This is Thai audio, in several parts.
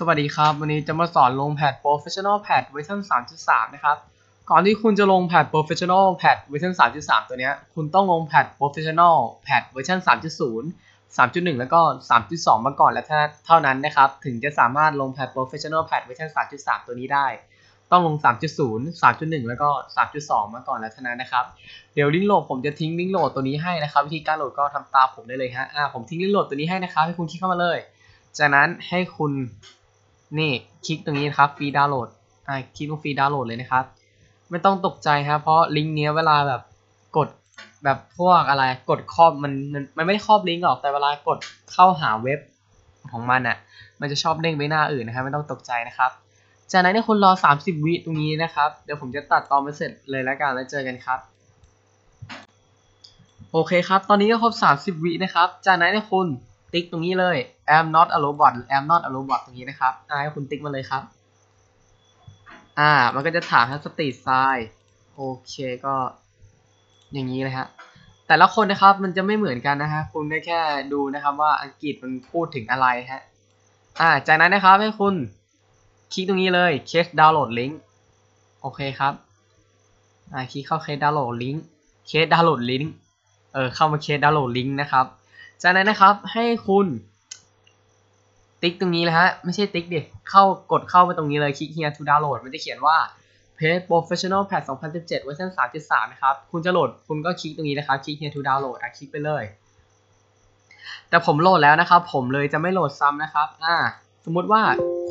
สวัสดีครับ วันนี้จะมาสอนลงแพท Professional Pad เวอร์ชัน3.3 นะครับ ก่อนที่คุณจะลงแพท Professional Pad เวอร์ชัน3.3 ตัวนี้คุณต้องลงแพท Professional Pad เวอร์ชัน3.0 3.1 แล้วก็ 3.2 มาก่อนแล้วเท่านั้นนะครับ ถึงจะสามารถลงแพท Professional Pad เวอร์ชัน3.3 ตัวนี้ได้ ต้องลง 3.0 3.1 แล้วก็ 3.2 มาก่อนแล้วเท่านั้นนะครับ เดี๋ยวลิงก์โหลดผมจะทิ้งลิงก์โหลดตัวนี้ให้นะครับ วิธีการโหลดก็ทำตามผมได้เลยฮะ อ่า ผมทิ้งลิงก์โหลดตัวนี้ให้นะครับ ให้คุณคลิกเข้ามาเลยจากนั้นให้คุณ นี่คลิกตรงนี้นะครับฟรีดาวน์โหลดอ่าคลิกตรงฟรีดาวน์โหลดเลยนะครับ ไม่ต้องตกใจครับเพราะลิงก์เนี้ยเวลาแบบกดแบบพวกอะไรกดครอบมันมันไม่ได้ครอบลิงก์หรอกแต่เวลากดเข้าหาเว็บของมันอะมันจะชอบเด้งไปหน้าอื่นนะครับไม่ต้องตกใจนะครับ จากนั้นให้คุณรอ 30 วิตรงนี้นะครับ เดี๋ยวผมจะตัดตอนไปเสร็จเลยแล้วกันแล้วเจอกันครับ โอเคครับ ตอนนี้ก็ครบ 30 วินะครับ จากนั้นให้คุณ ติ๊กตรงนี้เลย am not a robot หรือ am not a robot ตรงนี้นะครับอ่าให้คุณติ๊กมาเลยครับ อ่า มันก็จะถามทั้งสตรีทไซน์โอเคก็อย่างนี้เลยฮะแต่ละคนนะครับมันจะไม่เหมือนกันนะฮะคุณได้แค่ดูนะครับว่าอังกฤษมันพูดถึงอะไรฮะอ่าจากนั้นนะครับให้คุณคลิกตรงนี้เลย case download link โอเคครับอ่าคลิกเข้า case download link case download link เออเข้ามา case download link นะครับ จากนั้นนะครับให้คุณติ๊กตรงนี้เลยฮะไม่ใช่ติ๊กดิเข้ากดเข้าไปตรงนี้เลยคลิก here to download มันจะเขียนว่า Page Professional Pad 2017เวอร์ชัน3.3 นะครับ คุณจะโหลดคุณก็คลิกตรงนี้นะครับ คลิก here to download อะคลิกไปเลย แต่ผมโหลดแล้วนะครับ ผมเลยจะไม่โหลดซ้ำนะครับ อ่า สมมุติว่า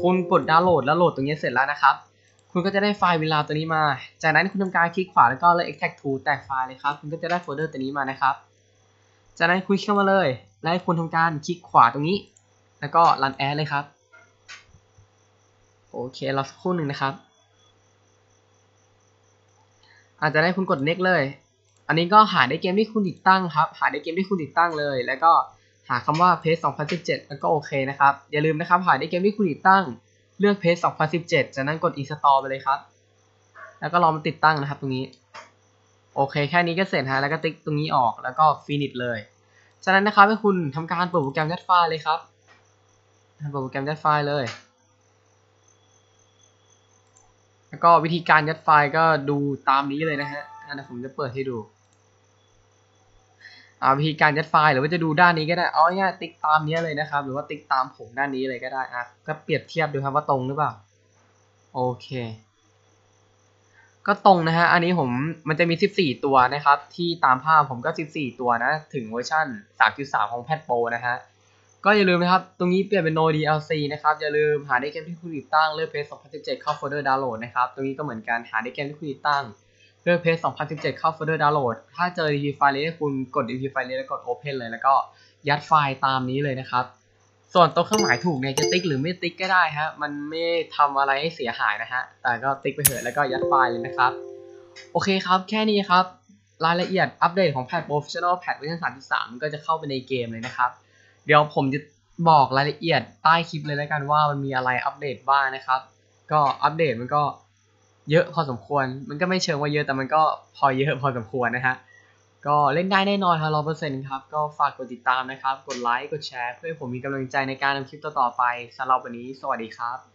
คุณกดดาวน์โหลดแล้วโหลดตรงนี้เสร็จแล้วนะครับ คุณก็จะได้ไฟล์เวลาตัวนี้มา จากนั้นคุณทำการคลิกขวาแล้วก็เลือก extract to แตกไฟล์เลยครับ คุณก็จะได้โฟลเดอร์ตัวนี้มานะครับ จากนั้นคุณเข้ามาเลย แล้วให้คุณทำการคลิกขวาตรงนี้ แล้วก็ run ad เลยครับ โอเครอสักครู่หนึ่งนะครับ อาจจะได้คุณกด next เลย อันนี้ก็หาในเกมที่คุณติดตั้งครับ หาในเกมที่คุณติดตั้งเลย แล้วก็หาคำว่า page 2017 แล้วก็โอเคนะครับ อย่าลืมนะครับ หาในเกมที่คุณติดตั้ง เลือก page 2017 จากนั้นกด install ไปเลยครับ แล้วก็รอมันติดตั้งนะครับตรงนี้ โอเคแค่นี้ก็เสร็จฮะแล้วก็ติ๊กตรงนี้ออกแล้วก็ finish เลยจากนั้นนะครับให้คุณทำการเปิดโปรแกรมยัดไฟล์เลยครับเปิดโปรแกรมยัดไฟล์เลย แล้วก็วิธีการยัดไฟล์ก็ดูตามนี้เลยนะฮะอะเดี๋ยวผมจะเปิดให้ดูอ่าวิธีการยัดไฟล์หรือว่าจะดูด้านนี้ก็ได้เอาง่ายติ๊กตามนี้เลยนะครับ หรือว่าติ๊กตามผมด้านนี้เลยก็ได้อะก็เปรียบเทียบดูครับว่าตรงหรือเปล่า โอเค ก็ตรงนะฮะ อันนี้ผมมันจะมี 14 ตัวนะครับ ที่ตามภาพผมก็ 14 ตัวนะ ถึงเวอร์ชัน3.3 ของแพดโปรนะฮะ ก็อย่าลืมนะครับ ตรงนี้เปลี่ยนเป็น no DLC นะครับ อย่าลืมหาในเกมที่คุณติดตั้งเลือกเพจ2017 เข้าโฟลเดอร์ดาวน์โหลดนะครับ ตรงนี้ก็เหมือนกันหาในเกมที่คุณติดตั้งเลือกเพจ2017 เข้าโฟลเดอร์ดาวน์โหลด ถ้าเจอ DP ไฟล์นี้คุณกด DP ไฟล์นี้แล้วกด Open เลย แล้วก็ยัดไฟล์ตามนี้เลยนะครับ ส่วนตัวเครื่องหมายถูกเนี่ยจะติ๊กหรือไม่ติ๊กก็ได้ฮะ มันไม่ทำอะไรให้เสียหายนะฮะ แต่ก็ติ๊กไปเถอะแล้วก็ยัดไฟล์เลยนะครับ โอเคครับ แค่นี้ครับ รายละเอียดอัปเดตของแพท Professional Pad เวอร์ชัน3.3 ก็จะเข้าไปในเกมเลยนะครับ เดี๋ยวผมจะบอกรายละเอียดใต้คลิปเลยแล้วกันว่ามันมีอะไรอัปเดตบ้างนะครับ ก็อัปเดตมันก็เยอะพอสมควร มันก็ไม่เชิงว่าเยอะแต่มันก็พอเยอะพอสมควรนะฮะ ก็เล่นได้แน่นอนครับร้อยเปอร์เซ็นต์ครับ ก็ฝากกดติดตามนะครับ กดไลค์ กดแชร์ เพื่อให้ผมมีกำลังใจในการทำคลิปต่อๆไปสำหรับวันนี้ สวัสดีครับ